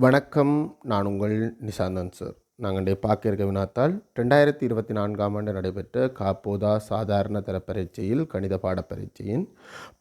வணக்கம். நான் உங்கள் நிசாந்தன் சார். நாங்கள் பார்க்க இருக்க வினாத்தால் ரெண்டாயிரத்தி இருபத்தி நான்காம் ஆண்டு நடைபெற்ற காப்போதா சாதாரண தர பரீட்சையில் கணித பாடப் பரீட்சையின்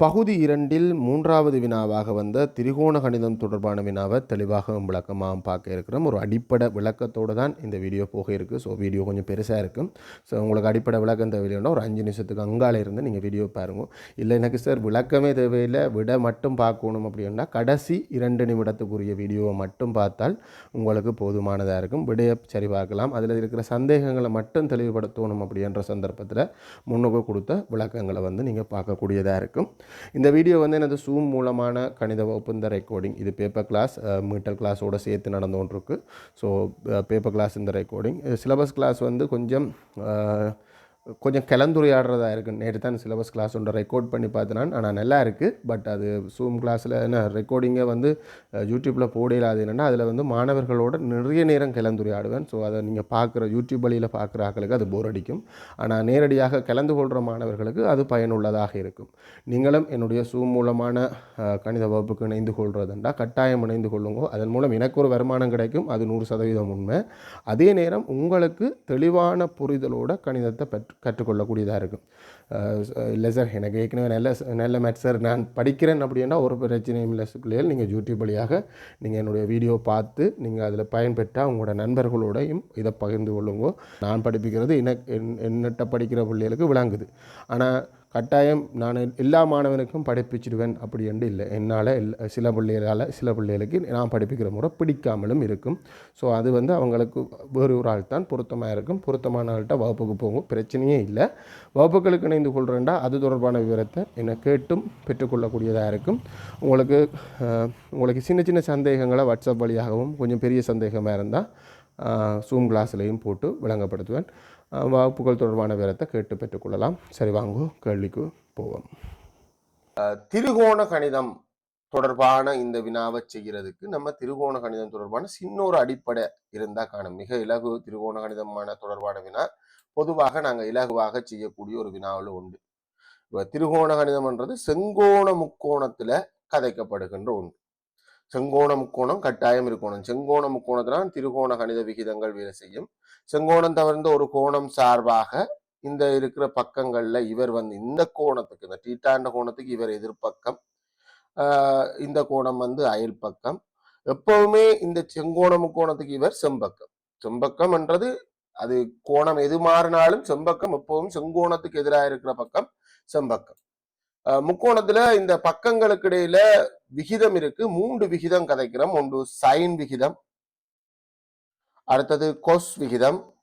பகுதி இரண்டில் மூன்றாவது வினாவாக வந்த திரிகோண கணிதம் தொடர்பான வினாவை தெளிவாக விளக்கமாக பார்க்க இருக்கிறோம். ஒரு அடிப்படை விளக்கத்தோடு தான் இந்த வீடியோ போக இருக்குது ஸோ வீடியோ கொஞ்சம் பெருசாக இருக்கும் ஸோ உங்களுக்கு அடிப்படை விளக்கம் தேவையில்லைன்னா ஒரு அஞ்சு நிமிஷத்துக்கு அங்கால இருந்து நீங்கள் வீடியோ பாருங்கள் இல்லை எனக்கு சார் விளக்கமே தேவையில்லை. விட மட்டும் பார்க்கணும் அப்படின்னா கடைசி இரண்டு நிமிடத்துக்குரிய வீடியோவை மட்டும் பார்த்தால் உங்களுக்கு போதுமானதாக இருக்கும். விடைய சரி பார்க்கலாம் அதில் இருக்கிற சந்தேகங்களை மட்டும் தெளிவுபடுத்தணும் அப்படின்ற சந்தர்ப்பத்தில் முன்னுக்கு கொடுத்த விளக்கங்களை வந்து நீங்கள் பார்க்கக்கூடியதாக இருக்கும். இந்த வீடியோ வந்து எனது சூம் மூலமான கணித வகுப்பு இந்த ரெக்கார்டிங் இது பேப்பர் கிளாஸ் மீட்டர் கிளாஸோடு சேர்த்து நடந்து ஸோ பேப்பர் கிளாஸ் இந்த ரெக்கார்டிங் சிலபஸ் கிளாஸ் வந்து கொஞ்சம் கொஞ்சம் கலந்துரையாடுறதா இருக்குது நேற்று தான் சிலபஸ் கிளாஸ் ஒன்று ரெக்கார்ட் பண்ணி பார்த்தினான். ஆனால் நல்லா இருக்குது பட் அது ஜூம் கிளாஸில் என்ன ரெக்கார்டிங்கை வந்து யூடியூப்பில் போடலாது என்னென்னா அதில் வந்து மாணவர்களோட நிறைய நேரம் கலந்துரையாடுவேன். ஸோ அதை நீங்கள் பார்க்குற யூடியூப் வழியில் பார்க்குற ஆக்களுக்கு அது போர் அடிக்கும். ஆனால் நேரடியாக கலந்து கொள்கிற மாணவர்களுக்கு அது பயனுள்ளதாக இருக்கும். நீங்களும் என்னுடைய சூம் மூலமான கணித வகுப்புக்கு இணைந்து கொள்கிறதுண்டா கட்டாயம் இணைந்து கொள்ளுங்க. அதன் மூலம் எனக்கு ஒரு வருமானம் கிடைக்கும். அது நூறு சதவீதம் உண்மை. அதே நேரம் உங்களுக்கு தெளிவான புரிதலோட கணிதத்தை பெற்று கற்றுக்கொள்ளக்கூடியதாக இருக்கும். இல்லை சார் எனக்கு ஏற்கனவே நல்ல நல்ல மேட்ச் சார். நான் படிக்கிறேன் அப்படின்னா ஒரு பிரச்சனையும் இல்லை பிள்ளைகள் நீங்கள் யூடியூப் வழியாக நீங்கள் என்னுடைய வீடியோ பார்த்து நீங்கள் அதில் பயன்பெற்றால் உங்களோட நண்பர்களோடையும் இதை பகிர்ந்து கொள்ளுங்கோ. நான் படிப்பிக்கிறது என்ன என்னட்ட படிக்கிற பிள்ளைகளுக்கு விளங்குது. ஆனால் கட்டாயம் நான் எல்லா மாணவனுக்கும் படிப்பிச்சிடுவேன் அப்படி என்று இல்லை. என்னால் எல்லா சில பிள்ளைகளால் சில பிள்ளைகளுக்கு நான் படிப்பிக்கிற முறை பிடிக்காமலும் இருக்கும். ஸோ அது வந்து அவங்களுக்கு வேறு ஒரு ஆள் தான் பொருத்தமாக இருக்கும். பொருத்தமான ஆள்கிட்ட வகுப்புக்கு போகும். பிரச்சனையே இல்லை. வகுப்புகளுக்கு இணைந்து கொள்கிறேன்டா அது தொடர்பான விவரத்தை என்னை கேட்டும் பெற்றுக்கொள்ளக்கூடியதாக இருக்கும். உங்களுக்கு உங்களுக்கு சின்ன சின்ன சந்தேகங்களை வாட்ஸ்அப் வழியாகவும் கொஞ்சம் பெரிய சந்தேகமாக இருந்தால் சூம் கிளாஸ்லேயும் போட்டு விளங்கப்படுத்துவேன். வகுப்புகள் தொடர்பான விவரத்தை கேட்டு பெற்றுக்கொள்ளலாம் சரி வாங்கோ கேள்விக்கு போவோம் திருகோண கணிதம் தொடர்பான இந்த வினாவை செய்கிறதுக்கு நம்ம திருகோண கணிதம் தொடர்பான சின்ன ஒரு அடிப்படை இருந்தால் காணும் மிக இலகு திருகோண கணிதமான தொடர்பான வினா பொதுவாக நாங்கள் இலகுவாக செய்யக்கூடிய ஒரு வினாவில் உண்டு இப்போ திருகோண கணிதம்ன்றது செங்கோண முக்கோணத்தில் கதைக்கப்படுகின்ற ஒன்று செங்கோண முக்கோணம் கட்டாயம் இருக்கணும். செங்கோண முக்கோணத்தினால் திருகோண கணித விகிதங்கள் வேலை செய்யும். செங்கோணம் தவிர்ந்த ஒரு கோணம் சார்பாக இந்த இருக்கிற பக்கங்கள்ல இவர் வந்து இந்த கோணத்துக்கு இந்த டீட்டாண்ட கோணத்துக்கு இவர் எதிர்ப்பக்கம் இந்த கோணம் வந்து அயல் பக்கம் எப்பவுமே இந்த செங்கோண முக்கோணத்துக்கு இவர் செம்பக்கம். செம்பக்கம் என்றது அது கோணம் எது மாறினாலும் செம்பக்கம் எப்பவும் செங்கோணத்துக்கு எதிராக இருக்கிற பக்கம் செம்பக்கம். முக்கோணத்துல இந்த பக்கங்களுக்கு இடையில விகிதம் இருக்கு. மூன்று விகிதம் கதைக்கிறோம். ஒன்று சைன் விகிதம். அடுத்தது கொஸ் விகிதம்.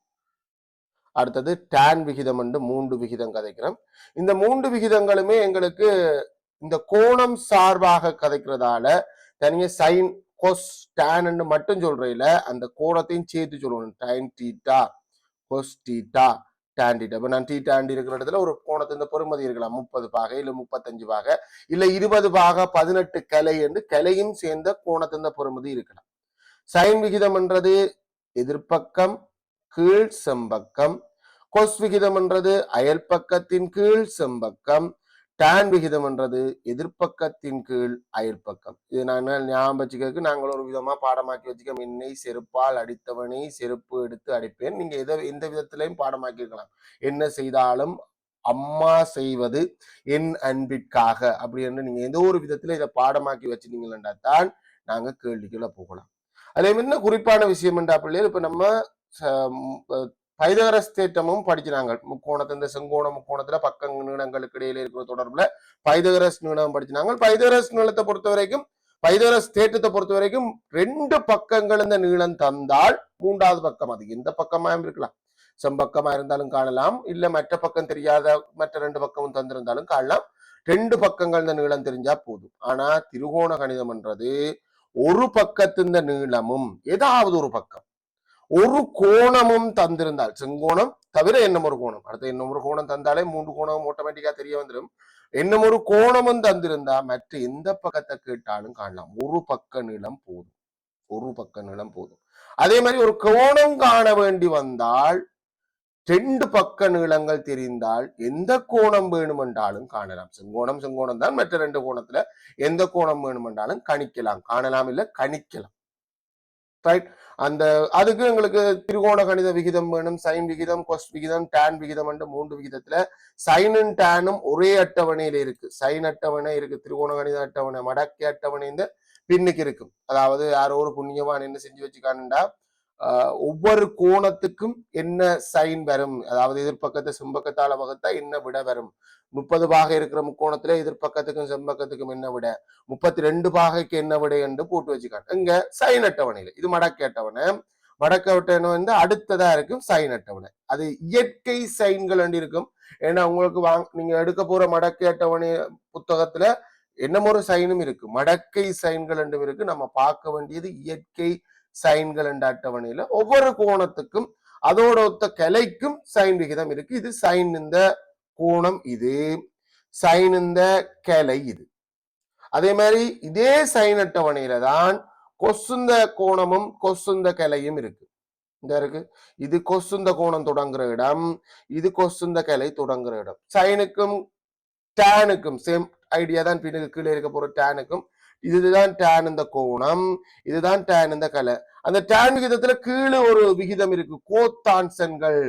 அடுத்தது டேன் விகிதம் என்று மூன்று விகிதம் கதைக்கிறோம். இந்த மூன்று விகிதங்களுமே எங்களுக்கு இந்த கோணம் சார்பாக கதைக்கிறதால தனியாக சைன் கொஸ் டேன் மட்டும் சொல்றையில அந்த கோணத்தையும் சேர்த்து சொல்லணும். Tan theta cos theta tan அப்போ நான் டீ டீட்டா இருக்கிற இடத்துல ஒரு கோணத்து இந்த பொறுமதி இருக்கலாம். முப்பது பாகை இல்ல முப்பத்தஞ்சு பாகை இல்லை இருபது பாகை பதினெட்டு கலை என்று கலையும் சேர்ந்த கோணத்தின் பொறுமதி இருக்கலாம். சைன் விகிதம் என்றது எதிர்ப்பக்கம் கீழ் செம்பக்கம். கொஸ் விகிதம் என்றது அயல் பக்கத்தின் கீழ் செம்பக்கம். டேன் விகிதம் என்றது எதிர்ப்பக்கத்தின் கீழ் அயற்பக்கம். இது நான் ஞாபகம் வச்சுக்கிறதுக்கு நாங்கள் ஒரு விதமா பாடமாக்கி வச்சுக்க என்னை செருப்பால் அடித்தவனை செருப்பு எடுத்து அடிப்பேன். நீங்க எதை எந்த விதத்திலையும் பாடமாக்கி இருக்கலாம். என்ன செய்தாலும் அம்மா செய்வது என் அன்பிற்காக. அப்படி என்று நீங்க ஏதோ ஒரு விதத்துல இதை பாடமாக்கி வச்சிருந்தீங்களா தான் நாங்க கேள்விக்குள்ள போகலாம். அதே மாதிரி குறிப்பான விஷயம் என்றா பிள்ளைகள் இப்ப நம்ம ச- பைதகரஸ் தேற்றமும் படிக்கிறாங்க முக்கோணத்து இந்த செங்கோண முக்கோணத்துல பக்க நீளங்களுக்கு இடையில இருக்கிற தொடர்புல பைதகரஸ் நீளம் படிச்சினாங்க பைதகரஸ் நீளத்தை பொறுத்த வரைக்கும் பைதகரஸ் தேற்றத்தை பொறுத்த வரைக்கும் ரெண்டு பக்கங்கள் இந்த நீளம் தந்தால் மூன்றாவது பக்கம் அது. எந்த பக்கமாயும் இருக்கலாம். செம்பக்கமா இருந்தாலும் காணலாம். இல்ல மற்ற பக்கம் தெரியாத மற்ற ரெண்டு பக்கமும் தந்திருந்தாலும் காணலாம். ரெண்டு பக்கங்கள் இந்த நீளம் தெரிஞ்சா போதும். ஆனா திருகோண கணிதம்ன்றது ஒரு பக்கத்து இந்த நீளமும் ஏதாவது ஒரு பக்கம். ஒரு கோணமும் தந்திருந்தால் செங்கோணம் தவிர என்னும் ஒரு கோணம். அடுத்து இன்னும் ஒரு கோணம் தந்தாலே மூன்று கோணம் ஆட்டோமேட்டிக்கா தெரிய வந்துடும் இன்னும் ஒரு கோணமும் தந்திருந்தா மற்ற எந்த பக்கத்தை கேட்டாலும் காணலாம். ஒரு பக்க நிலம் போதும். ஒரு பக்க நிலம் போதும். அதே மாதிரி ஒரு கோணம் காண வேண்டி வந்தால் ரெண்டு பக்க நீளங்கள் தெரிந்தால் எந்த கோணம் வேணுமென்றாலும் காணலாம். செங்கோணம் செங்கோணம் தான் மற்ற ரெண்டு கோணத்துல எந்த கோணம் வேணுமென்றாலும் கணிக்கலாம். காணலாம் இல்ல கணிக்கலாம். ரைட் அந்த uh, அதுக்கு எங்களுக்கு திருகோண கணித விகிதம் வேணும் சைன் விகிதம் கொஸ்ட் விகிதம் டேன் விகிதம் என்று மூன்று விகிதத்துல சைனும் டேனும் ஒரே அட்டவணையில இருக்கு. சைன் அட்டவணை இருக்கு திருகோண கணித அட்டவணை மடக்கை அட்டவணை இந்த பின்னுக்கு இருக்கும். அதாவது யாரோ ஒரு புண்ணியவான் என்ன செஞ்சு வச்சுக்கானுண்டா ஒவ்வொரு கோணத்துக்கும் என்ன சைன் வரும்? அதாவது எதிர்ப்பக்கத்தை செம்பக்கத்தால வகுத்தா என்ன விட வரும்? முப்பது பாகை இருக்கிற முக்கோணத்துல எதிர்ப்பக்கத்துக்கும் செம்பக்கத்துக்கும் என்ன விட? முப்பத்தி ரெண்டு பாகைக்கு என்ன விட என்று போட்டு வச்சுக்காங்க. இங்க சைன் அட்டவணையில இது மடக்கு அட்டவணை. மடக்கு அட்டவணை வந்து அடுத்ததா இருக்கும் சைன் அட்டவணை. அது இயற்கை சைன்கள் என்று இருக்கும். ஏன்னா உங்களுக்கு வாங்க நீங்க எடுக்க போற மடக்கு அட்டவணை புத்தகத்துல என்னமோ ஒரு சைனும் இருக்கு. மடக்கை சைன்கள் என்றும் இருக்கு. நம்ம பார்க்க வேண்டியது இயற்கை சைன்கள் என்ற அட்டவணையில ஒவ்வொரு கோணத்துக்கும் அதோட ஒத்த கலைக்கும் சைன் விகிதம் இருக்கு. இது சைன் இந்த கோணம் இது சைன் இந்த கலை இது. அதே மாதிரி இதே சைன் அட்டவணையில தான் கொசுந்த கோணமும் கொசுந்த கலையும் இருக்கு. இந்த இருக்கு. இது கொசுந்த கோணம் தொடங்குற இடம் இது கொசுந்த கலை தொடங்குற இடம். சைனுக்கும் டேனுக்கும் சேம் ஐடியா தான் பின்னுக்கு கீழே இருக்க போற டேனுக்கும் இதுதான் டேன் இந்த கோணம் இதுதான் டேன் இந்த கலை. அந்த டேன் விகிதத்துல கீழே ஒரு விகிதம் இருக்கு கோத்தான்சன்கள்.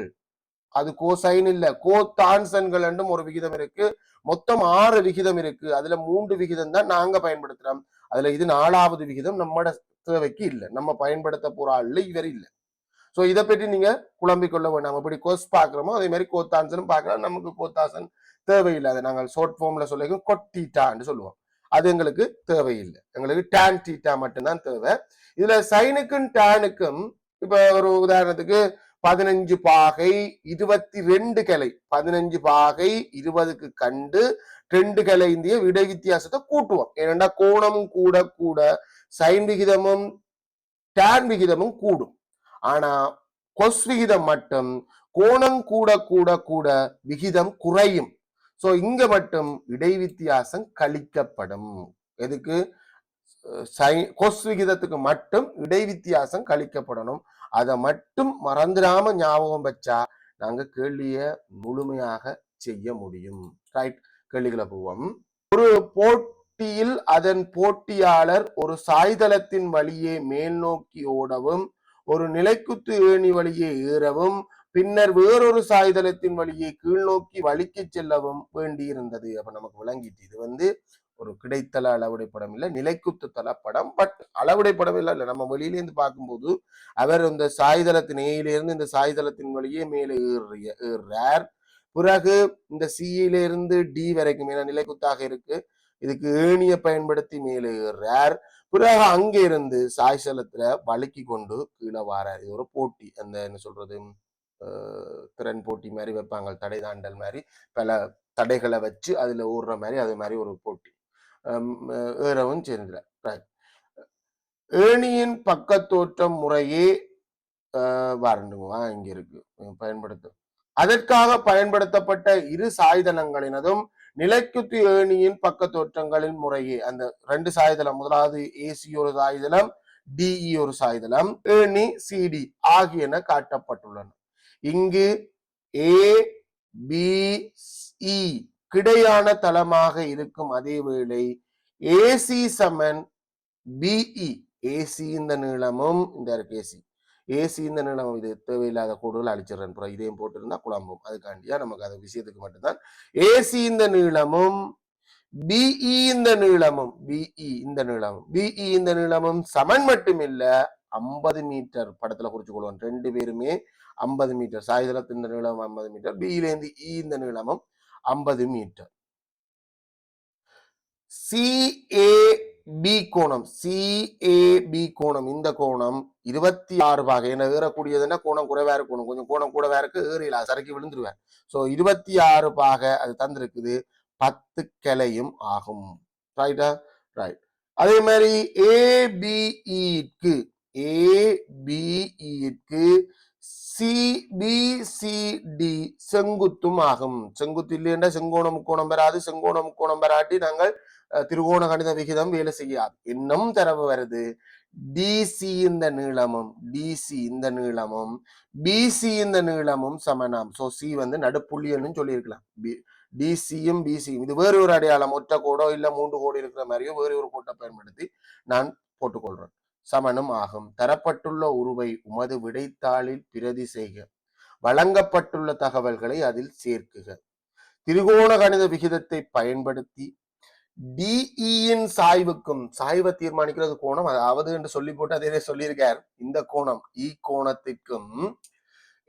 அது கோசைன் இல்ல. கோத்தான்சன்கள் என்றும் ஒரு விகிதம் இருக்கு. மொத்தம் ஆறு விகிதம் இருக்கு. அதுல மூன்று விகிதம் தான் நாங்க பயன்படுத்துறோம். அதுல இது நாலாவது விகிதம் நம்மட தேவைக்கு இல்லை. நம்ம பயன்படுத்த போற ஆள் இவர் இல்லை. ஸோ இதை பற்றி நீங்க குழம்பிக் கொள்ள வேண்டாம் எப்படி கோஸ் பாக்குறோமோ அதே மாதிரி கோத்தான்சனும் பார்க்கலாம். நமக்கு கோத்தாசன் தேவையில்லை. அதை நாங்கள் ஷார்ட் ஃபார்ம்ல சொல்லிக்கோ கொட்டிட்டான்னு சொல்லுவோம். அது எங்களுக்கு தேவையில்லை. எங்களுக்கு டேன் டீட்டா மட்டும்தான் தேவை. இதுல சைனுக்கும் டேனுக்கும் இப்ப ஒரு உதாரணத்துக்கு பதினஞ்சு பாகை இருபத்தி ரெண்டு கிளை. பதினஞ்சு பாகை இருபதுக்கு கண்டு ரெண்டு கிளை இந்திய விடை வித்தியாசத்தை கூட்டுவோம். ஏனென்றா கோணமும் கூட கூட சைன் விகிதமும் டேன் விகிதமும் கூடும். ஆனா கொஸ் விகிதம் மட்டும் கோணம் கூட கூட கூட விகிதம் குறையும். ஸோ இங்க மட்டும் இடை வித்தியாசம் கழிக்கப்படும். எதுக்கு? சை கொஸ் விகிதத்துக்கு மட்டும் இடை வித்தியாசம் கழிக்கப்படணும். அதை மட்டும் மறந்துடாம ஞாபகம் வச்சா நாங்க கேள்விய முழுமையாக செய்ய முடியும். ரைட் கேள்விகளை போவோம். ஒரு போட்டியில் அதன் போட்டியாளர் ஒரு சாய்தளத்தின் வழியே மேல் நோக்கி ஓடவும் ஒரு நிலைக்குத்து ஏணி வழியே ஏறவும் பின்னர் வேறொரு சாய்தளத்தின் வழியே கீழ் நோக்கி வலிக்கு செல்லவும் வேண்டியிருந்தது. அப்ப நமக்கு விளங்கிட்டு இது வந்து ஒரு கிடைத்தல அளவுடை படம் இல்லை நிலைக்குத்து தள படம். பட் அளவுடை படம் இல்லை இல்லை. நம்ம வெளியிலேருந்து பார்க்கும்போது அவர் இந்த சாய்தளத்தின் ஏயிலிருந்து இந்த சாய்தளத்தின் வழியே மேலே ஏறிய பிறகு இந்த சியில இருந்து டி வரைக்கும் ஏன்னா நிலைக்குத்தாக இருக்கு இதுக்கு ஏணியை பயன்படுத்தி மேலே ஏறுறார். பிறகு அங்கே இருந்து சாய்சலத்துல வழுக்கி கொண்டு கீழே வாரார். இது ஒரு போட்டி. அந்த என்ன சொல்றது? திறன் போட்டி மாதிரி வைப்பாங்க தடை தாண்டல் மாதிரி பல தடைகளை வச்சு அதுல ஓடுற மாதிரி அது மாதிரி ஒரு போட்டி. ஹம் ஏறவும் ஏணியின் பக்கத்தோற்றம் முறையே வரண்டுமா இங்க இருக்கு. பயன்படுத்தும் அதற்காக பயன்படுத்தப்பட்ட இரு சாய்தளங்களினதும் நிலைக்குத்து ஏணியின் பக்கத்தோற்றங்களின் முறையே. அந்த ரெண்டு சாய்தளம் முதலாவது ஏசி ஒரு சாய்தளம் டிஇ ஒரு சாய்தளம் ஏணி சிடி ஆகியன காட்டப்பட்டுள்ளன. இங்கு ஏ பி இ கிடையான தளமாக இருக்கும் அதே வேளை ஏசி சமன் பிஇ ஏசி இந்த நீளமும் இந்த ஏசி ஏசி இந்த நீளமும் இது தேவையில்லாத கூடுதல் அழிச்சிடுறேன் புறம் இதையும் போட்டிருந்தா குழம்பும். அதுக்காண்டியா நமக்கு அது விஷயத்துக்கு மட்டும்தான். ஏசி இந்த நீளமும் பிஇ இந்த நீளமும் பிஇ இந்த நீளமும். பிஇ இந்த நீளமும் சமன் மட்டும் இல்ல ஐம்பது மீட்டர் படத்துல குறிச்சுக்கொள்வோம் ரெண்டு பேருமே ஐம்பது மீட்டர். சாயுதளத்து இந்த நீளம் ஐம்பது மீட்டர். பியில இ இந்த நீளமும் ஐம்பது மீட்டர். சிஏபி கோணம். சிஏபி கோணம். இந்த கோணம் இருபத்தி ஆறு பாகை. என்ன? ஏறக்கூடியதுன்னா கோணம் குறைவா இருக்கணும். கொஞ்சம் கோணம் கூட வேற இருக்கு? ஏறில சரக்கி விழுந்துருவேன். சோ இருபத்தி ஆறு பாகை அது தந்திருக்குது. பத்து கிளையும் ஆகும் ரைட்டா ரைட் uh? அதே மாதிரி ஏபிஇக்கு ஏபிஇக்கு சிபிசிடி செங்குத்தும் ஆகும். செங்குத்து இல்லைன்னா செங்கோண முக்கோணம் பெறாது. செங்கோண முக்கோணம் பெறாட்டி நாங்கள் திருகோண கணித விகிதம் வேலை செய்யாது. இன்னும் தரவு வருது. டிசி இந்த நீளமும் டிசி இந்த நீளமும் பிசி இந்த நீளமும் சமனாம் சோ சி வந்து நடுப்புள்ளின்னு சொல்லியிருக்கலாம். பி- டிசியும் பிசியும் இது வேறு ஒரு அடையாளம். ஒற்றை கோடோ இல்ல மூன்று கோடு இருக்கிற மாதிரியோ வேறு ஒரு கோட்டை பயன்படுத்தி நான் போட்டுக்கொள்றேன். சமனும் ஆகும். தரப்பட்டுள்ள உருவை உமது விடைத்தாளில் பிரதி செய்க. வழங்கப்பட்டுள்ள தகவல்களை அதில் சேர்க்குக. திரிகோண கணித விகிதத்தை பயன்படுத்தி டிஇயின் சாய்வுக்கும் சாய்வை தீர்மானிக்கிறது கோணம் அதாவது என்று சொல்லி போட்டு அதே சொல்லியிருக்கார். இந்த கோணம் இ கோணத்திற்கும்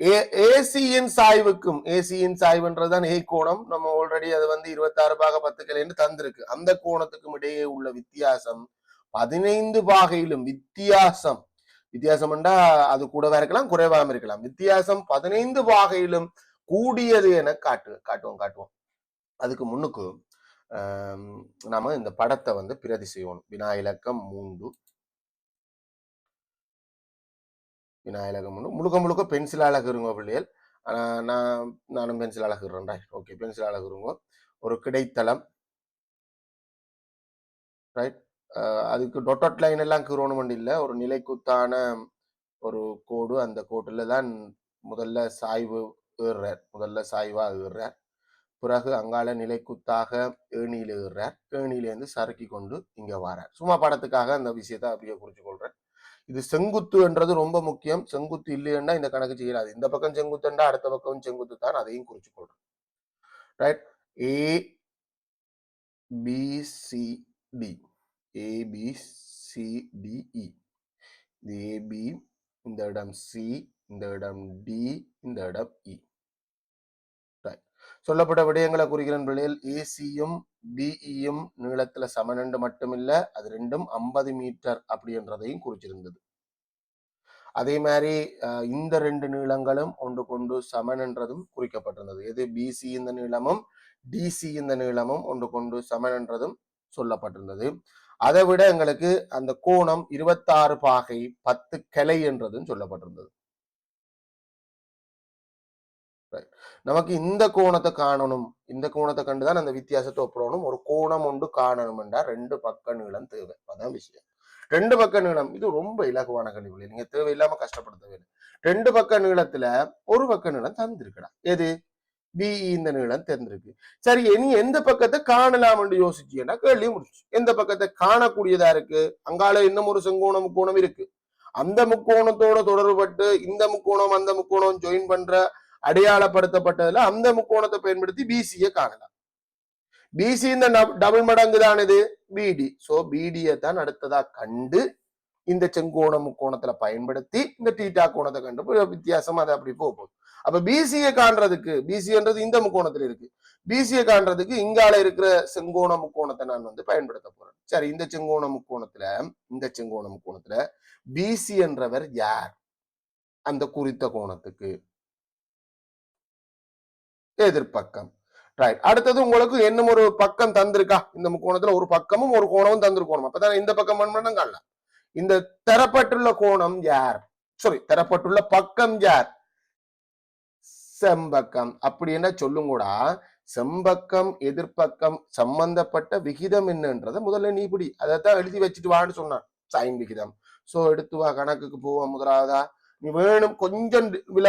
ஏசியின் சாய்வுக்கும் ஏசியின் சாய்வுன்றதுதான் ஏ கோணம். நம்ம ஆல்ரெடி அது வந்து இருபத்தி ஆறு பாக பத்து கிளைன்னு தந்திருக்கு. அந்த கோணத்துக்கும் இடையே உள்ள வித்தியாசம் பதினைந்து பாகையிலும் வித்தியாசம். வித்தியாசம் அது கூடவா இருக்கலாம் குறைவாகவும் இருக்கலாம். வித்தியாசம் பதினைந்து பாகையிலும் கூடியது என காட்டு காட்டுவோம் காட்டுவோம். அதுக்கு முன்னுக்கு நாம இந்த படத்தை வந்து பிரதி செய்யணும் வினா இலக்கம் மூன்று. விநாயகம் ஒன்று முழுக்க முழுக்க பென்சில் அழகுருங்க பிள்ளைகள். நான் நானும் பென்சில் அழகுறேன்டா ஓகே பென்சில் அழகுருங்க. ஒரு கிடைத்தளம். ரைட் அதுக்கு டொட்டட் லைன் எல்லாம் கீறணும் இல்லை. ஒரு நிலைக்குத்தான ஒரு கோடு. அந்த கோட்டில் தான் முதல்ல சாய்வு ஏறுறார். முதல்ல சாய்வாக ஏறுறார். பிறகு அங்கால நிலைக்குத்தாக ஏணியில் ஏறுறார். ஏணியிலேருந்து சறுக்கி கொண்டு இங்கே வரார். சும்மா படத்துக்காக அந்த விஷயத்தை அப்படியே குறிச்சு கொள்கிறேன் இது செங்குத்து என்றது ரொம்ப முக்கியம். செங்குத்து இல்லைன்னா இந்த கணக்கு செய்யலாது இந்த பக்கம் செங்குத்துண்டா அடுத்த பக்கம் செங்குத்து தான் அதையும் குறிச்சு கொள்றேன் right A B C D A B C D E இது ஏபி இந்த இடம் சி இந்த இடம் டி இந்த இடம் இ சொல்லப்பட்ட விடயங்களை குறிக்கிற பிள்ளைகள். ஏசியும் பிஇயும் நீளத்துல சமனண்டு மட்டுமில்ல அது ரெண்டும் ஐம்பது மீட்டர் அப்படின்றதையும் குறிச்சிருந்தது. அதே மாதிரி இந்த ரெண்டு நீளங்களும் ஒன்று கொண்டு சமன் என்றதும் குறிக்கப்பட்டிருந்தது. எது? பிசி இந்த நீளமும் டிசி இந்த நீளமும் ஒன்று கொண்டு சமன் என்றதும் சொல்லப்பட்டிருந்தது. அதை விட எங்களுக்கு அந்த கோணம் இருபத்தாறு பாகை பத்து கிளை என்றதும் சொல்லப்பட்டிருந்தது. நமக்கு இந்த கோணத்தை காணணும். இந்த கோணத்தை கண்டுதான் அந்த வித்தியாசத்தை ஒப்புறணும் ஒரு கோணம் ஒன்று காணணும் என்றால் ரெண்டு பக்க நீளம் தேவை. அதான் விஷயம். ரெண்டு பக்க நீளம் இது ரொம்ப இலகுவான கணிவுகள் நீங்க தேவையில்லாம கஷ்டப்படுத்த ரெண்டு பக்க நீளத்துல ஒரு பக்க நீளம் தந்திருக்கடா. எது? பிஇ இந்த நீளம் தெரிஞ்சிருக்கு சரி இனி எந்த பக்கத்தை காணலாம் என்று யோசிச்சீங்கன்னா கேள்வி முடிச்சு எந்த பக்கத்தை காணக்கூடியதா இருக்கு? அங்கால இன்னும் ஒரு செங்கோண முக்கோணம் இருக்கு? அந்த முக்கோணத்தோட தொடர்பட்டு இந்த முக்கோணம் அந்த முக்கோணம் ஜாயின் பண்ற அடையாளப்படுத்தப்பட்டதுல அந்த முக்கோணத்தை பயன்படுத்தி பிசியை காணலாம். பிசி இந்த டபுள் மடங்கு தான் இது பிடி சோ பிடியை தான் அடுத்ததா கண்டு இந்த செங்கோண முக்கோணத்துல பயன்படுத்தி இந்த டீட்டா கோணத்தை கண்டு வித்தியாசம் அது அப்படி போகும் அப்ப பிசியை காண்றதுக்கு பிசின்றது இந்த முக்கோணத்துல இருக்கு. பிசியை காண்றதுக்கு இங்கால இருக்கிற செங்கோண முக்கோணத்தை நான் வந்து பயன்படுத்த போறேன். சரி இந்த செங்கோண முக்கோணத்துல இந்த செங்கோண முக்கோணத்துல பிசி என்றவர் யார்? அந்த குறித்த கோணத்துக்கு. எதிர்பக்கம் ரைட் அடுத்தது உங்களுக்கு இன்னும் ஒரு பக்கம் தந்திருக்கா? இந்த முக்கோணத்துல ஒரு பக்கமும் ஒரு கோணமும் தந்திருக்கோணும். அப்பதான் இந்த பக்கம் பண்ணணும் காணலாம். இந்த தரப்பட்டுள்ள கோணம் யார்? சாரி தரப்பட்டுள்ள பக்கம் யார்? செம்பக்கம். அப்படி என்ன சொல்லுங்கூடா? செம்பக்கம் எதிர்ப்பக்கம் சம்பந்தப்பட்ட விகிதம் என்னன்றதை முதல்ல நீ பிடி. அதைத்தான் எழுதி வச்சுட்டு வான்னு சொன்னான். சைன் விகிதம். சோ எடுத்து வா கணக்குக்கு போவோம் முதலாவதா. நீ வேணும் கொஞ்சம் வில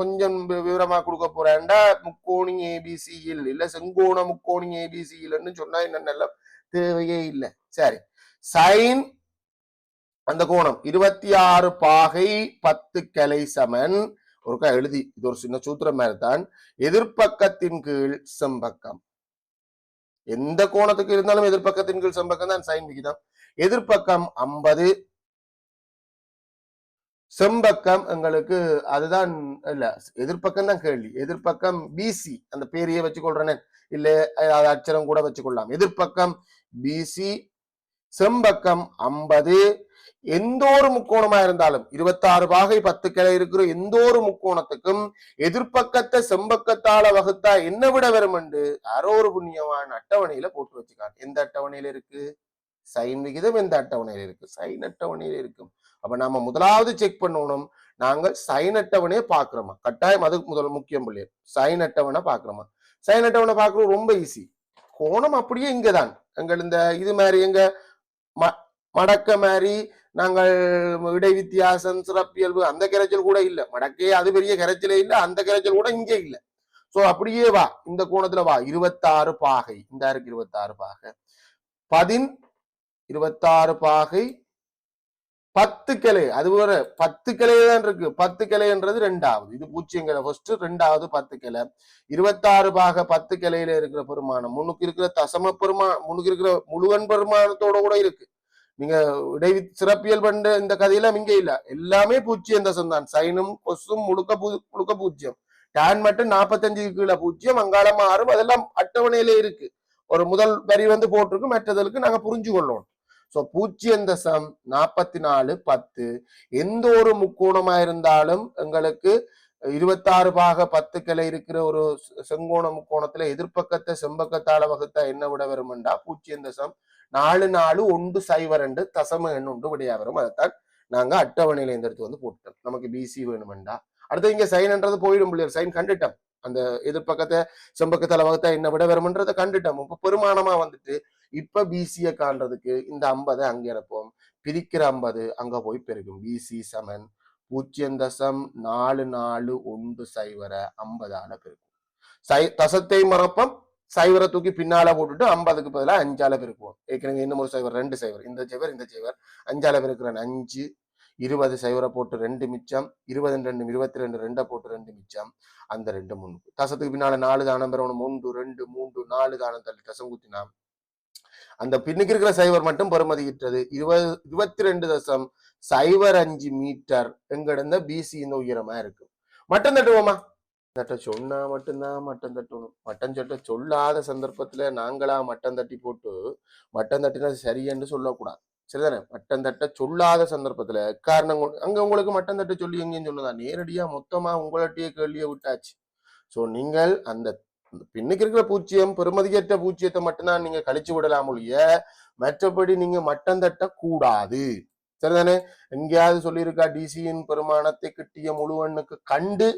கொஞ்சம் விவரமா கொடுக்க போறேன்டா. முக்கோணி ஏபிசியில் இல்ல செங்கோண முக்கோணி ஏபிசியில்னு சொன்னா என்னென்ன தேவையே இல்லை. சரி. சைன் அந்த கோணம் இருபத்தி ஆறு பாகை பத்து கலை சமன். ஒருக்கா எழுதி. இது ஒரு சின்ன சூத்திரம் மாதிரி தான் எதிர்ப்பக்கத்தின் கீழ் செம்பக்கம். எந்த கோணத்துக்கு இருந்தாலும் எதிர்ப்பக்கத்தின் கீழ் செம்பக்கம் தான் சைன் விகிதம். எதிர்ப்பக்கம் ஐம்பது செம்பக்கம் எங்களுக்கு அதுதான் இல்ல. எதிர்ப்பக்கம் தான் கேள்வி. எதிர்ப்பக்கம் பிசி அந்த பேரையே வச்சுக்கொள்றேன். இல்ல அச்சரம் கூட வச்சுக்கொள்ளலாம். எதிர்ப்பக்கம் பிசி செம்பக்கம் ஐம்பது. எந்த ஒரு முக்கோணமா இருந்தாலும் இருபத்தாறு பாகை பத்து கிளை இருக்கிற எந்த ஒரு முக்கோணத்துக்கும் எதிர்ப்பக்கத்தை செம்பக்கத்தால வகுத்தா என்ன விட வரும் என்று யாரோ ஒரு புண்ணியமான அட்டவணையில போட்டு வச்சுக்காங்க. எந்த அட்டவணையில இருக்கு? சைன் விகிதம் எந்த அட்டவணையில இருக்கு? சைன் அட்டவணையில இருக்கும். அப்ப நாம முதலாவது செக் பண்ணணும். நாங்கள் சைன் அட்டவணையை பாக்குறோமா கட்டாயம் அது முதல் முக்கியம் பிள்ளைய சைன் அட்டவணை பாக்குறோமா சைன் அட்டவணை பாக்குறது ரொம்ப ஈஸி கோணம் அப்படியே இங்கதான். எங்கள் இந்த இது மாதிரி எங்க ம மடக்க மாதிரி நாங்கள் இடை வித்தியாசம் சிறப்பியல்பு அந்த கரைச்சல் கூட இல்லை. மடக்கே அது பெரிய கரைச்சலே இல்லை அந்த கரைச்சல் கூட இங்கே இல்லை. சோ அப்படியே வா. இந்த கோணத்துல வா. இருபத்தாறு பாகை. இந்த இருக்கு இருபத்தாறு பாகை. பதின் இருபத்தாறு பாகை. பத்து கிளை அது ஒரு பத்து கிளை தான் இருக்கு. பத்து கிளைன்றது ரெண்டாவது. இது பூச்சியங்கிற கிளை. ஃபர்ஸ்ட் ரெண்டாவது பத்து கிளை. இருபத்தாறு பாக பத்து கிளையில இருக்கிற பெருமானம். முன்னுக்கு இருக்கிற தசம பெருமா முன்னுக்கு இருக்கிற முழுவன் பெருமானத்தோட கூட இருக்கு. நீங்க இடை சிறப்பியல் பண்ற இந்த கதையெல்லாம் இங்கே இல்ல. எல்லாமே பூச்சியம் தசம் தான். சைனும் கொசும் முழுக்க பூ- முழுக்க பூஜ்ஜியம். டான் மட்டும் நாற்பத்தஞ்சு கீழே பூஜ்ஜியம் அங்காளம் ஆறும் அதெல்லாம் அட்டவணையில இருக்கு. ஒரு முதல் வரி வந்து போட்டிருக்கு மற்றதற்கு நாங்க புரிஞ்சு கொள்ளணும் ஸோ பூஜ்ஜியம் தசம் நாற்பத்தி நாலு பத்து. எந்த ஒரு முக்கோணமா இருந்தாலும் எங்களுக்கு இருபத்தாறு பாக பத்து இருக்கிற ஒரு செங்கோண முக்கோணத்துல எதிர்ப்பக்கத்தை செம்பக்கத்தால வகுத்தா என்ன விட வருமெண்டா? பூஜ்ஜியம் தசம் நாலு நாலு ஒன்று சைவர் ரெண்டு தசம எண் ஒன்று விடையா வரும். அதைத்தான் நாங்க அட்டவணையில இந்த வந்து போட்டுட்டோம். நமக்கு பிசி வேணுமெண்டா? அடுத்து இங்க சைன்ன்றது போயிடும் பிள்ளையர். சைன் கண்டுட்டோம். அந்த எதிர்ப்பக்கத்தை செம்பக்கத்தால வகுத்தா என்ன விட வரும்ன்றதை கண்டுட்டோம். இப்போ பெருமானமா வந்துட்டு இப்ப பிசிய காண்றதுக்கு இந்த ஐம்பதை அங்க இறப்போம். பிரிக்கிற ஐம்பது அங்க போய் பெருகும். பிசி சமன் பூஜ்ஜியம் தசம் நாலு நாலு ஒன்று சைவர ஐம்பதால பெருக்கும் சை தசத்தை மறப்பம். சைவரை தூக்கி பின்னால போட்டுட்டு ஐம்பதுக்கு பதிலாக அஞ்சால பெருக்குவோம். ஏற்கனவே இன்னும் ஒரு சைவர் ரெண்டு சைவர். இந்த சைவர் இந்த சைவர் அஞ்சால பெருக்கிறேன். அஞ்சு இருபது சைவரை போட்டு ரெண்டு மிச்சம் இருபது ரெண்டு இருபத்தி ரெண்டு ரெண்டை போட்டு ரெண்டு மிச்சம் அந்த ரெண்டு மூணு. தசத்துக்கு பின்னால நாலு தானம் பெறணும் மூன்று ரெண்டு மூன்று நாலு தானம் தள்ளி தசம் குத்தினா அந்த பின்னுக்கு இருக்கிற சைவர் மட்டும் பெறுமதியிட்டது இருபது இருபத்தி ரெண்டு தசம் சைவர் அஞ்சு மீட்டர் எங்கிருந்த பிசி இந்த உயரமா இருக்கு. மட்டம் தட்டுவோமா? தட்ட சொன்னா மட்டும்தான் மட்டம் தட்டணும். மட்டம் சட்ட சொல்லாத சந்தர்ப்பத்துல நாங்களா மட்டம் தட்டி போட்டு மட்டம் தட்டினா சரியென்று சொல்லக்கூடாது. சரிதானே? மட்டம் தட்ட சொல்லாத சந்தர்ப்பத்துல காரணம் கொண்டு- அங்க உங்களுக்கு மட்டம் தட்ட சொல்லி எங்கேயும் சொன்னதா நேரடியா மொத்தமா உங்கள்கிட்டயே கேள்வியை விட்டாச்சு. சோ நீங்கள் அந்த பின்னுக்கு இருக்கிற பூச்சியம் பெருமதியற்ற பூச்சியத்தை மட்டும்தான் நீங்க கழிச்சு விடலாம் ஒழிய மற்றபடி நீங்க மட்டம் தட்ட கூடாது சரிதானே? எங்கேயாவது சொல்லியிருக்கா டிசியின் பெருமானத்தை கிட்டிய முழுவண்ணுக்கு கண்டு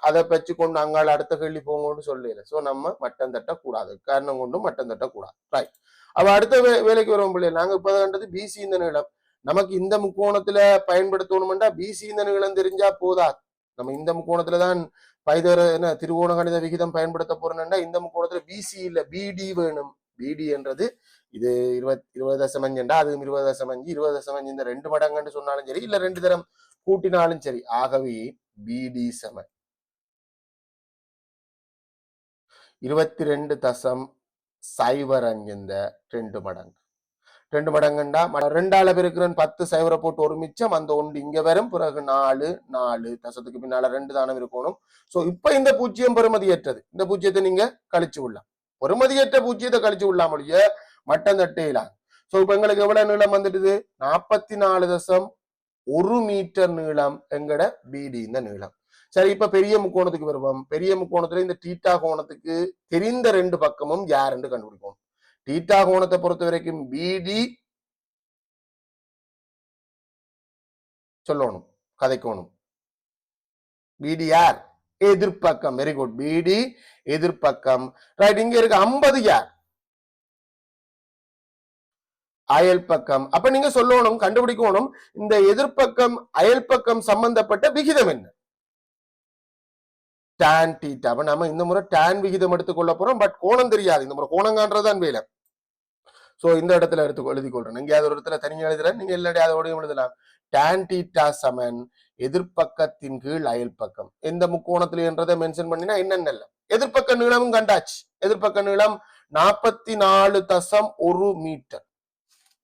அதை பற்றி கொண்டு அங்கால அடுத்த கேள்வி போங்கன்னு சொல்லல. சோ நம்ம மட்டம் தட்ட கூடாது காரணம் கொண்டும் மட்டம் தட்ட கூடாது ரைட் அவ அடுத்த வே- வேலைக்கு வருவோம் பிள்ளை நாங்க இப்ப கண்டது பிசி இந்த நிலம். நமக்கு இந்த முக்கோணத்துல பயன்படுத்தணும்டா பிசி இந்த நிலம் தெரிஞ்சா போதாது. நம்ம இந்த முக்கோணத்துல தான் பைதர என்ன திருவோண கணித விகிதம் பயன்படுத்த போறோம்னா இந்த முக்கோணத்துல பிசி இல்ல பிடி வேணும். பிடி என்றது இது இருபத் இருபது தசம் அஞ்சுண்டா அதுவும் இருபது தசம் அஞ்சு இருபது தசம் அஞ்சு இந்த ரெண்டு மடங்குன்னு சொன்னாலும் சரி இல்ல ரெண்டு தரம் கூட்டினாலும் சரி. ஆகவே பிடி சம இருபத்தி ரெண்டு தசம் சைவர் அஞ்சு இந்த ரெண்டு மடங்கு. ரெண்டு மடங்குண்டா? ம- ரெண்டால பெருக்கிறன் பத்து சைவரை போட்டு ஒரு மிச்சம் அந்த ஒன்று இங்க வரும் பிறகு நாலு நாலு. தசத்துக்கு பின்னால ரெண்டு தானம் இருக்கணும். சோ இப்ப இந்த பூஜ்ஜியம் பெருமதியற்றது. இந்த பூஜ்ஜியத்தை நீங்க கழிச்சு விடலாம். பெருமதியற்ற பூஜ்ஜியத்தை கழிச்சு விடலாம் ஒழிய மட்டம் தட்டையிலாம் சோ இப்ப எங்களுக்கு எவ்வளவு நீளம் வந்துடுது நாற்பத்தி நாலு தசம் ஒரு மீட்டர் நீளம் எங்கட பீடி இந்த நீளம். சரி இப்ப பெரிய முக்கோணத்துக்கு வருவோம். பெரிய முக்கோணத்துல இந்த டீட்டா கோணத்துக்கு தெரிந்த ரெண்டு பக்கமும் யாருன்னு கண்டுபிடிக்கும் டீட்டா கோணத்தை பொறுத்த வரைக்கும் பிடி சொல்லணும் கதைக்கோணும். பிடி யார்? எதிர்ப்பக்கம். வெரி குட் பிடி எதிர்ப்பக்கம். ரைட் இங்க இருக்கு ஐம்பது யார்? அயல் பக்கம். அப்ப நீங்க சொல்லணும் கண்டுபிடிக்கணும் இந்த எதிர்ப்பக்கம் அயல் பக்கம் சம்பந்தப்பட்ட விகிதம் என்ன? டேன் டீட்டா அப்ப நம்ம இந்த முறை டேன் விகிதம் எடுத்துக்கொள்ள போறோம். பட் கோணம் தெரியாது. இந்த முறை கோணம் காண்றதுதான் வேலை. ஸோ இந்த இடத்துல எடுத்து எழுதி கொள்றேன். எங்கேயாவது ஒரு இடத்துல தனியாக எழுதுறேன். நீங்க எல்லாடையாவது எழுதலாம். டேன் டீட்டா சமன் எதிர்ப்பக்கத்தின் கீழ் அயல் பக்கம். எந்த முக்கோணத்துல என்றதை மென்ஷன் பண்ணினா என்னென்ன இல்லை? எதிர்ப்பக்க நீளமும் கண்டாச்சு. எதிர்ப்பக்க நீளம் நாற்பத்தி நாலு தசம் ஒரு மீட்டர்.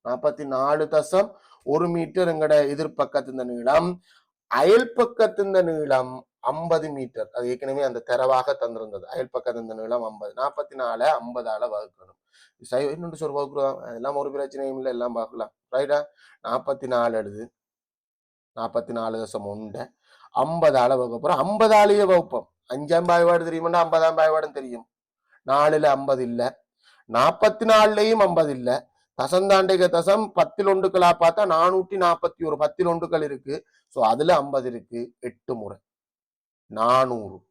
நாற்பத்தி நாலு தசம் ஒரு மீட்டர் எங்கட எதிர்ப்பக்கத்தின் நீளம். அயல் பக்கத்தின் நீளம் ஐம்பது மீட்டர். அது ஏற்கனவே அந்த தெரவாக தந்திருந்தது. அயல் பக்கத்தின் நீளம் ஐம்பது. நாற்பத்தி நாலு ஐம்பதால வகுக்கணும். இன்னொன்று சொல் வகுக்கிறோம். எல்லாம் ஒரு பிரச்சனையும் இல்லை எல்லாம் பார்க்கலாம். ரைட்டா நாற்பத்தி நாலு எழுது. நாற்பத்தி நாலு தசம் ஒன்று. ஐம்பதால வகுக்க ஐம்பதாலேயே வகுப்போம். அஞ்சாம் பாய்வாடு தெரியுமாண்டா? ஐம்பதாம் பாய்வாடும் தெரியும். நாலுல ஐம்பது இல்ல. நாற்பத்தி நாலுலையும் ஐம்பது இல்ல. தசந்தாண்டிக தசம் பத்தில் ஒன்றுக்களா பார்த்தா நானூற்றி நாற்பத்தி ஒரு பத்தில் ஒன்றுக்கள் இருக்கு. சோ அதுல ஐம்பது இருக்கு. எட்டு முறை. நானூறு.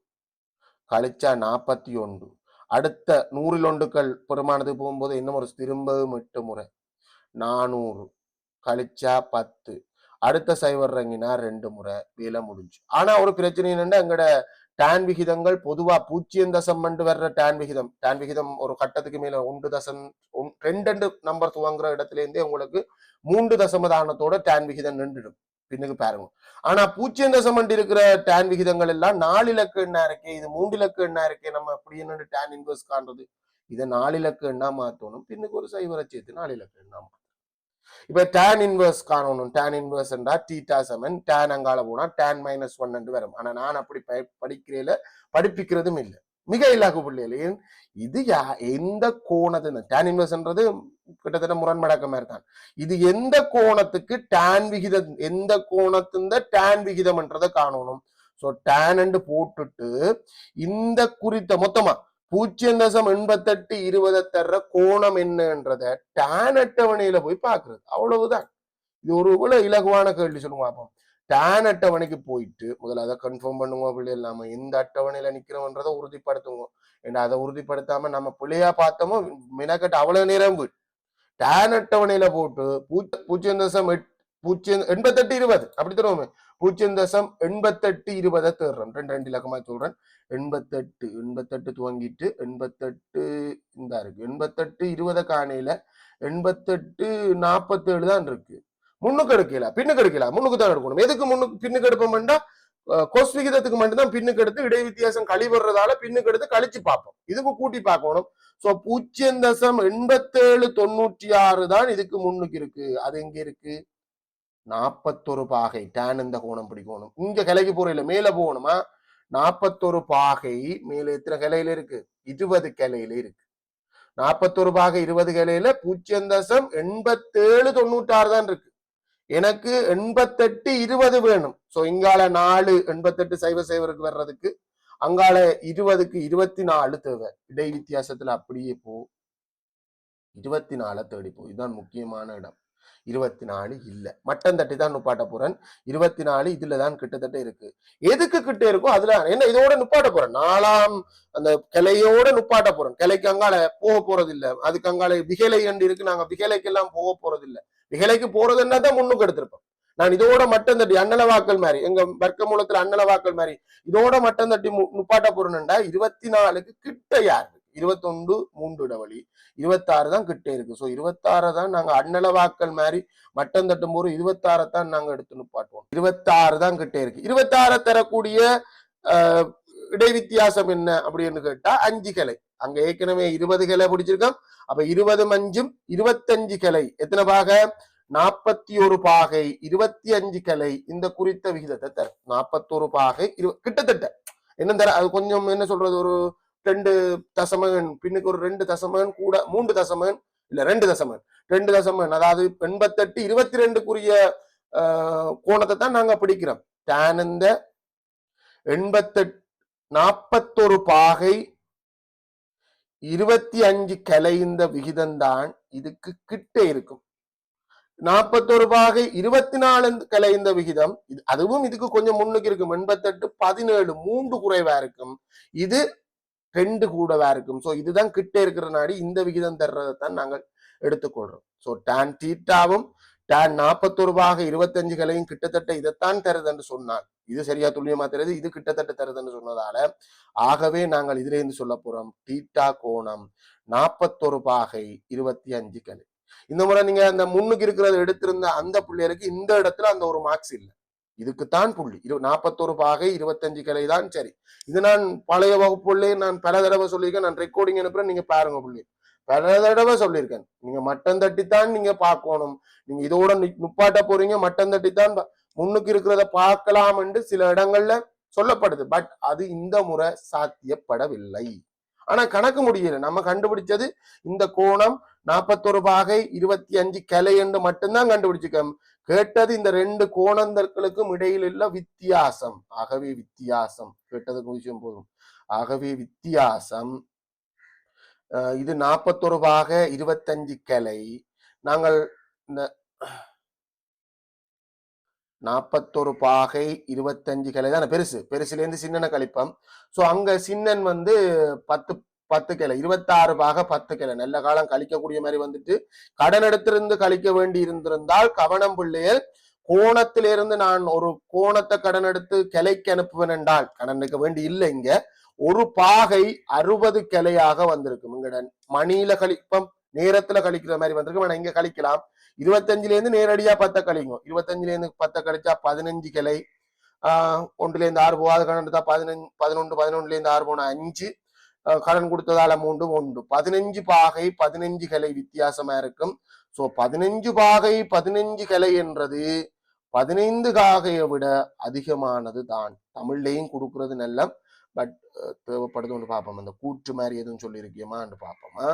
கழிச்சா நாற்பத்தி ஒன்று அடுத்த நூறில் ஒன்றுக்கள் பெருமானத்துக்கு போகும்போது இன்னும் ஒரு திரும்பவும் எட்டு முறை. நானூறு. கழிச்சா பத்து. அடுத்த சைவர் இறங்கினா ரெண்டு முறை. வேலை முடிஞ்சு. ஆனா ஒரு பிரச்சனை என்னன்னா எங்கட டேன் விகிதங்கள் பொதுவா பூஜ்ஜியம் தசம் மண்டு வர்ற டேன் விகிதம். டேன் விகிதம் ஒரு கட்டத்துக்கு மேல ஒன்று தசம் ஒன்- ரெண்டு ரெண்டு நம்பர் துவங்குற இடத்துல இருந்தே உங்களுக்கு மூன்று தசமதானத்தோட டேன் விகிதம் நின்றுடும். பின்னுக்கு பாருங்க. ஆனா பூஜ்ஜியம் தசம் இருக்கிற டேன் விகிதங்கள் எல்லாம் நாலு இலக்கு எண்ணா இருக்கே? இது மூன்று இலக்கு எண்ணா இருக்கே? நம்ம அப்படி என்ன டேன் இன்வெர்ஸ் காண்றது. இதை நாலு இலக்கு எண்ணா மாத்தணும்? பின்னுக்கு ஒரு சைவரை சேர்த்து நாலு இலக்கு எண்ணா மாத்தணும்? இப்ப டேன் இன்வெர்ஸ் காணணும். டேன் இன்வெர்ஸ் என்றா டீட்டா செவன் டேன் அங்கால போனா டேன் மைனஸ் ஒன் என்று வரும். ஆனா நான் அப்படி படிக்கிறேல படிப்பிக்கிறதும் இல்லை. மிக இலகு பிள்ளைகள் ஏன் இது யா- எந்த கோணத்துல டேன் இன்வெர்ஸ்ன்றது கிட்டத்தட்ட முரண்படக்க மாதிரி தான். இது எந்த கோணத்துக்கு டேன் விகிதம் எந்த கோணத்தின் டேன் விகிதம்ன்றதை காணணும். சோ டேன் போட்டுட்டு இந்த குறித்த மொத்தமா பூஜ்ஜியம் தசம் எண்பத்தெட்டு இருபதை தர்ற கோணம் என்னன்றத டேன் அட்டவணையில போய் பாக்குறது அவ்வளவுதான். இது ஒரு இலகுவான கேள்வி சொல்லுங்க பார்ப்போம். டேன் அட்டவணைக்கு போயிட்டு முதல்ல அதை கன்ஃபார்ம் பண்ணுவோம் பிள்ளை இல்லாமல் எந்த அட்டவணையில நிக்கிறோம்ன்றதை உறுதிப்படுத்துவோம். ஏன்னா அதை உறுதிப்படுத்தாம நம்ம பிள்ளையா பார்த்தோமோ மினக்கட்டு அவ்வளவு நேரம் டேன் அட்டவணையில போட்டு பூஜ்ஜியம் தசம் எட் பூஜ்ஜியம் எண்பத்தெட்டு இருபது. அப்படி தருவோமே. பூஜ்ஜியம் தசம் எண்பத்தெட்டு இருபதை தேடுறேன் ரெண்டு ரெண்டு இலக்கமா சொல்றேன். எண்பத்தெட்டு எண்பத்தெட்டு துவங்கிட்டு எண்பத்தெட்டு இந்த இருக்கு. எண்பத்தெட்டு இருபதை காணையில எண்பத்தெட்டு நாற்பத்தேழு தான் இருக்கு. முன்னுக்கு எடுக்கல பின்னுக்கு எடுக்கல முன்னுக்கு தான் எடுக்கணும். எதுக்கு முன்னுக்கு பின்னுக்கு எடுப்போம்டா கொஸ் விகிதத்துக்கு மட்டும்தான் பின்னுக்கு எடுத்து இடை வித்தியாசம் கழிவுறதால பின்னுக்கு எடுத்து கழிச்சு பார்ப்போம். இதுக்கு கூட்டி பார்க்கணும். சோ பூஜ்ஜியம் தசம் எண்பத்தேழு தொண்ணூற்றி ஆறு தான் இதுக்கு முன்னுக்கு இருக்கு. அது எங்க இருக்கு? நாற்பத்தொரு பாகை. டேன் இந்த கோணம் பிடிக்கணும். இங்க கிளைக்கு போறையில மேல போகணுமா? நாற்பத்தொரு பாகை மேல எத்தனை கிளையில இருக்கு? இருபது கிளையில இருக்கு. நாற்பத்தொரு பாகை இருபது கிளையில பூஜ்ஜியம் தசம் எண்பத்தேழு ஆறு தான் இருக்கு. எனக்கு எண்பத்தெட்டு இருபது வேணும். சோ இங்கால நாலு எண்பத்தெட்டு சைவ சைவருக்கு வர்றதுக்கு அங்கால இருபதுக்கு இருபத்தி நாலு தேவை. இடை வித்தியாசத்துல அப்படியே போ. இருபத்தி நாலை தேடி போ. இதுதான் முக்கியமான இடம். இருபத்தி நாலு இல்ல. மட்டம் தட்டி தான் நுப்பாட்ட போறேன். இருபத்தி நாலு இதுல தான் கிட்டத்தட்ட இருக்கு. எதுக்கு கிட்ட இருக்கோ அதுல என்ன இதோட நுப்பாட்ட போறேன்? நாலாம் அந்த கிளையோட நுப்பாட்ட போறேன். கிளைக்கு அங்கால போக போறது இல்ல அதுக்கு அங்கால விகலை கண்டு இருக்கு. நாங்க விகலைக்கெல்லாம் போக போறது இல்லை விகலைக்கு போறதுன்னா தான் முன்னுக்கு எடுத்திருப்போம். நான் இதோட மட்டம் தட்டி அண்ணல வாக்கள் மாதிரி எங்க வர்க்க மூலத்துல அண்ணல வாக்கள் மாதிரி இதோட மட்டம் தட்டி மு- நுப்பாட்ட இருபத்தி நாலுக்கு கிட்ட யாரு? இருபத்தொண்டு மூன்று இடவழி இருபத்தாறு தான் கிட்ட இருக்கு. ஸோ இருபத்தாறை தான் நாங்க அண்ணல வாக்கள் மாதிரி மட்டம் தட்டும் போது இருபத்தாறை தான் நாங்க எடுத்து நுப்பாட்டுவோம். இருபத்தாறு தான் கிட்ட இருக்கு. இருபத்தாறை தரக்கூடிய இடைவித்தியாசம் இடை வித்தியாசம் என்ன அப்படின்னு கேட்டா அஞ்சு கிளை. அங்க ஏற்கனவே இருபது கிளை பிடிச்சிருக்கோம். அப்ப இருபது அஞ்சும் இருபத்தஞ்சு கிளை. எத்தனை பாக? நாற்பத்தி ஒரு பாகை. இருபத்தி அஞ்சு கிளை. இந்த குறித்த விகிதத்தை தரும் நாற்பத்தொரு பாகை. இரு கிட்டத்தட்ட. என்ன தர அது கொஞ்சம் என்ன சொல்றது? ஒரு ரெண்டு தசமகன் பின்னுக்கு ஒரு ரெண்டு தசமகன் கூட மூன்று தசமகன் இல்ல ரெண்டு தசமகன். ரெண்டு தசமகன் அதாவது எண்பத்தெட்டு இருபத்தி ரெண்டுக்குரிய ஆஹ், கோணத்தை தான் நாங்க பிடிக்கிறோம். டேன் இந்த எண்பத்தெட்டு நாற்பத்தொரு பாகை இருபத்தி அஞ்சு கலைந்த விகிதம்தான் இதுக்கு கிட்ட இருக்கும். நாற்பத்தொரு பாகை இருபத்தி நாலு கலைந்த விகிதம் இது அதுவும் இதுக்கு கொஞ்சம் முன்னுக்கு இருக்கும். எண்பத்தெட்டு பதினேழு மூன்று குறைவா இருக்கும். இது ரெண்டு கூடவா இருக்கும். சோ இதுதான் கிட்ட இருக்கிற நாடி இந்த விகிதம் தர்றதை தான் நாங்கள் எடுத்துக்கொள்றோம். சோ டான் தீட்டாவும் டான் நாற்பத்தொரு ரூபாக இருபத்தஞ்சு கலையும் கிட்டத்தட்ட இதைத்தான் தருதுன்னு சொன்னான். இது சரியா துல்லியமா தெரியுது? இது கிட்டத்தட்ட தருதுன்னு சொன்னதால ஆகவே நாங்கள் இதுல இருந்து சொல்ல போறோம். தீட்டா கோணம் நாற்பத்தொரு பாகை இருபத்தி அஞ்சு கலை இந்த முறை நீங்க அந்த முன்னுக்கு இருக்கிறத எடுத்திருந்த அந்த பிள்ளையருக்கு இந்த இடத்துல அந்த ஒரு மார்க்ஸ் இல்லை. இதுக்குத்தான் புள்ளி. இரு நாற்பத்தொரு பாகை இருபத்தஞ்சு கிளை தான் சரி. இது நான் பழைய வகுப்புள்ளே நான் பல தடவை சொல்லியிருக்கேன். நான் ரெக்கார்டிங் அனுப்புறேன். நீங்க பாருங்க புள்ளி. பல தடவை சொல்லியிருக்கேன். நீங்க மட்டம் தட்டித்தான் நீங்க பார்க்கணும். நீங்க இதோட நுப்பாட்ட போறீங்க மட்டம் தட்டித்தான் பா- முன்னுக்கு இருக்கிறத பார்க்கலாம் என்று சில இடங்கள்ல சொல்லப்படுது. பட் அது இந்த முறை சாத்தியப்படவில்லை. ஆனா கணக்கு முடியல. நம்ம கண்டுபிடிச்சது இந்த கோணம் நாற்பத்தொரு பாகை இருபத்தி அஞ்சு கிளை என்று மட்டும்தான் கண்டுபிடிச்சிருக்கோம். கேட்டது இந்த ரெண்டு கோணந்தர்களுக்கும் இடையில் உள்ள வித்தியாசம். ஆகவே வித்தியாசம். கேட்டதுக்கு விஷயம் போதும். ஆகவே வித்தியாசம். இது நாற்பத்தொரு பாக இருபத்தஞ்சு கிளை. நாங்கள் இந்த நாற்பத்தொரு பாகை இருபத்தஞ்சு கிளை. தான் பெருசு. பெருசுல இருந்து சின்னனை கழிப்போம். சோ அங்க சின்னன் வந்து பத்து பத்து கிளை. இருபத்தாறு பாக பத்து கிளை. நல்ல காலம் கழிக்கக்கூடிய மாதிரி வந்துட்டு கடன் எடுத்திருந்து கழிக்க வேண்டி இருந்திருந்தால் கவனம் பிள்ளையர் கோணத்திலிருந்து நான் ஒரு கோணத்தை கடன் எடுத்து கிளைக்கு அனுப்புவேன் என்றால் கடன் எடுக்க வேண்டி இல்லை இங்க. ஒரு பாகை அறுபது கிளையாக வந்திருக்கும். இங்கடன் மணியில கழிப்பம் நேரத்துல கழிக்கிற மாதிரி வந்திருக்கும். ஆனா இங்க கழிக்கலாம் இருபத்தஞ்சுல இருந்து நேரடியா பத்த கழிங்க இருபத்தஞ்சுல இருந்து பத்த கழிச்சா பதினஞ்சு கிளை. ஆஹ் ஒன்றுல இருந்து ஆறு போகாத கடன் எடுத்தா பதினஞ்சு பதினொன்று பதினொன்றுல இருந்து ஆறு போனா அஞ்சு. கடன் கொடுத்ததால மூன்று ஒன்று. பதினஞ்சு பாகை பதினஞ்சு கிளை வித்தியாசமா இருக்கும். சோ பதினஞ்சு பாகை பதினஞ்சு கிளை என்றது பதினைந்து காகையை விட அதிகமானது தான் தமிழ்லையும் கொடுக்கறது நல்ல பட் தேவைப்படுது ஒன்று பார்ப்போம் அந்த கூற்று மாதிரி எதுவும் சொல்லியிருக்கியமான்னு பார்ப்போமா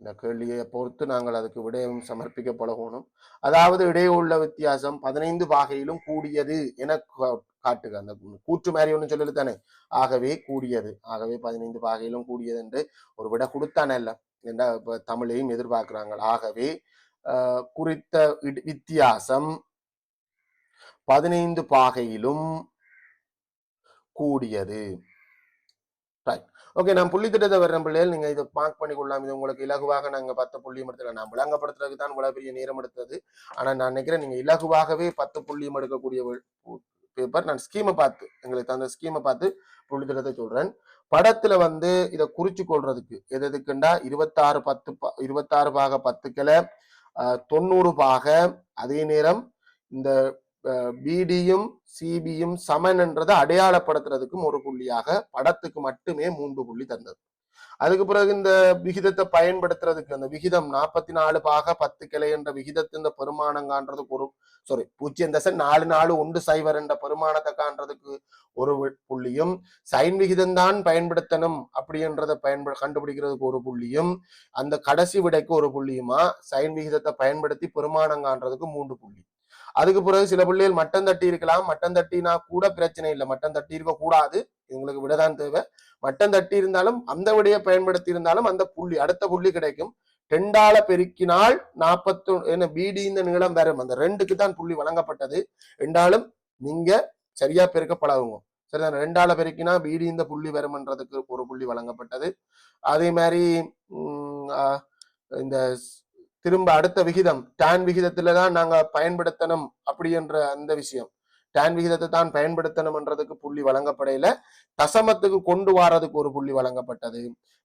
இந்த கேள்வியை பொறுத்து நாங்கள் அதுக்கு விடயம் சமர்ப்பிக்க பழகணும். அதாவது இடையே உள்ள வித்தியாசம் பதினைந்து பாகையிலும் கூடியது என கா- காட்டுக. அந்த கூற்று மாதிரி ஒன்று சொல்லல தானே? ஆகவே கூடியது. ஆகவே பதினைந்து பாகையிலும் கூடியது என்று ஒரு விட கொடுத்தானே இல்லை என்ன தமிழையும் எதிர்பார்க்கிறாங்க ஆகவே ஆஹ், குறித்த இட்- வித்தியாசம் பதினைந்து பாகையிலும் கூடியது. ரைட் ஓகே நான் புள்ளி திட்டத்தை வர்ற பிள்ளைகள். நீங்கள் இதை மார்க் பண்ணி கொள்ளலாம் இது உங்களுக்கு இலகுவாக நாங்கள் பத்து புள்ளியும் எடுத்துல நான் விளங்கப்படுத்துறதுக்கு தான் இவ்வளவு பெரிய நேரம் எடுத்தது. ஆனால் நான் நினைக்கிறேன் நீங்கள் இலகுவாகவே பத்து புள்ளியும் எடுக்கக்கூடிய பேப்பர் நான் ஸ்கீமை பார்த்து எங்களுக்கு அந்த ஸ்கீமை பார்த்து புள்ளி திட்டத்தை சொல்கிறேன் படத்துல வந்து இதை குறிச்சு கொள்றதுக்கு எது எதுக்குண்டா? இருபத்தாறு பத்து பா- இருபத்தாறு பாக பத்துக்களை தொண்ணூறு பாக அதே நேரம் இந்த பிடியும் சிபியும் சமன்ன்றதை அடையாளப்படுத்துறதுக்கும் ஒரு புள்ளியாக படத்துக்கு மட்டுமே மூன்று புள்ளி தந்தது. அதுக்கு பிறகு இந்த விகிதத்தை பயன்படுத்துறதுக்கு அந்த விகிதம் நாற்பத்தி நாலு பாக பத்து கிளை என்ற விகிதத்தின் பெருமானம் காண்றதுக்கு ஒரு சாரி பூஜ்ஜியம் தசை நாலு நாலு ஒன்று சைவர் என்ற பெருமானத்தை காண்றதுக்கு ஒரு புள்ளியும் சைன் விகிதம் தான் பயன்படுத்தணும் அப்படின்றத பயன்படு கண்டுபிடிக்கிறதுக்கு ஒரு புள்ளியும் அந்த கடைசி விடைக்கு ஒரு புள்ளியுமா சைன் விகிதத்தை பயன்படுத்தி பெருமானம் காண்றதுக்கு மூன்று புள்ளி. அதுக்கு பிறகு சில பிள்ளைகள் மட்டம் தட்டி இருக்கலாம். மட்டம் தட்டினா கூட பிரச்சனை இல்லை. மட்டம் தட்டி இருக்க கூடாது. உங்களுக்கு விடதான் தேவை. மட்டம் தட்டி இருந்தாலும் அந்த விடையை பயன்படுத்தி இருந்தாலும் அந்த புள்ளி அடுத்த புள்ளி கிடைக்கும். ரெண்டால பெருக்கினால் நாற்பத்தி என்ன பிடி இந்த நீளம் வரும். அந்த ரெண்டுக்கு தான் புள்ளி வழங்கப்பட்டது. ரெண்டாலும் நீங்க சரியா பெருக்க பழகுங்க. சரிதான்? ரெண்டால பெருக்கினா பிடி இந்த புள்ளி வரும்ன்றதுக்கு ஒரு புள்ளி வழங்கப்பட்டது. அதே மாதிரி உம், இந்த திரும்ப அடுத்த விகிதம் டான் விகிதத்துல தான் நாங்க பயன்படுத்தணும் அப்படி என்ற அந்த விஷயம். டான் விகிதத்தை தான் பயன்படுத்தணும்ன்றதுக்கு புள்ளி வழங்கப்படையில தசமத்துக்கு கொண்டு வாரதுக்கு ஒரு புள்ளி வழங்கப்பட்டது.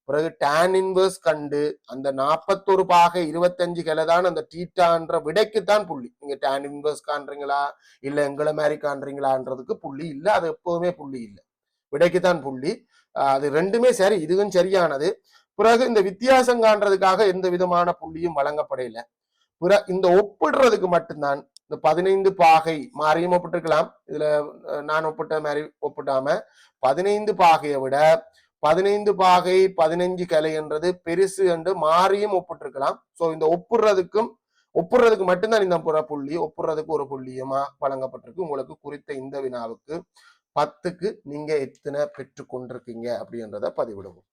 பிறகு டான் இன்வர்ஸ் கண்டு அந்த நாற்பத்தொரு பாக இருபத்தஞ்சு கிளை தான் அந்த டீட்டான்ற விடைக்குத்தான் புள்ளி. நீங்க டான் இன்வர்ஸ் காண்றீங்களா? இல்ல எங்களை மாதிரி காண்றீங்களான்றதுக்கு புள்ளி இல்ல அது எப்போதுமே புள்ளி இல்லை. விடைக்குத்தான் புள்ளி. ஆஹ் அது ரெண்டுமே சரி இதுவும் சரியானது. பிறகு இந்த வித்தியாசம் காண்றதுக்காக எந்த விதமான புள்ளியும் வழங்கப்படையில பிற இந்த ஒப்பிடுறதுக்கு மட்டும்தான் இந்த பதினைந்து பாகை மாறியும் ஒப்பிட்டிருக்கலாம். இதுல நான் ஒப்பிட்ட மாதிரி ஒப்பிடாம பதினைந்து பாகையை விட பதினைந்து பாகை பதினஞ்சு கலை என்றது பெருசு என்று மாறியும் ஒப்பிட்டிருக்கலாம். சோ இந்த ஒப்புடுறதுக்கும் ஒப்புறதுக்கு மட்டும்தான் இந்த புற புள்ளி ஒப்புறதுக்கு ஒரு புள்ளியுமா வழங்கப்பட்டிருக்கு. உங்களுக்கு குறித்த இந்த வினாவுக்கு பத்துக்கு நீங்க எத்தனை பெற்று கொண்டிருக்கீங்க அப்படின்றத பதிவிடுவோம்.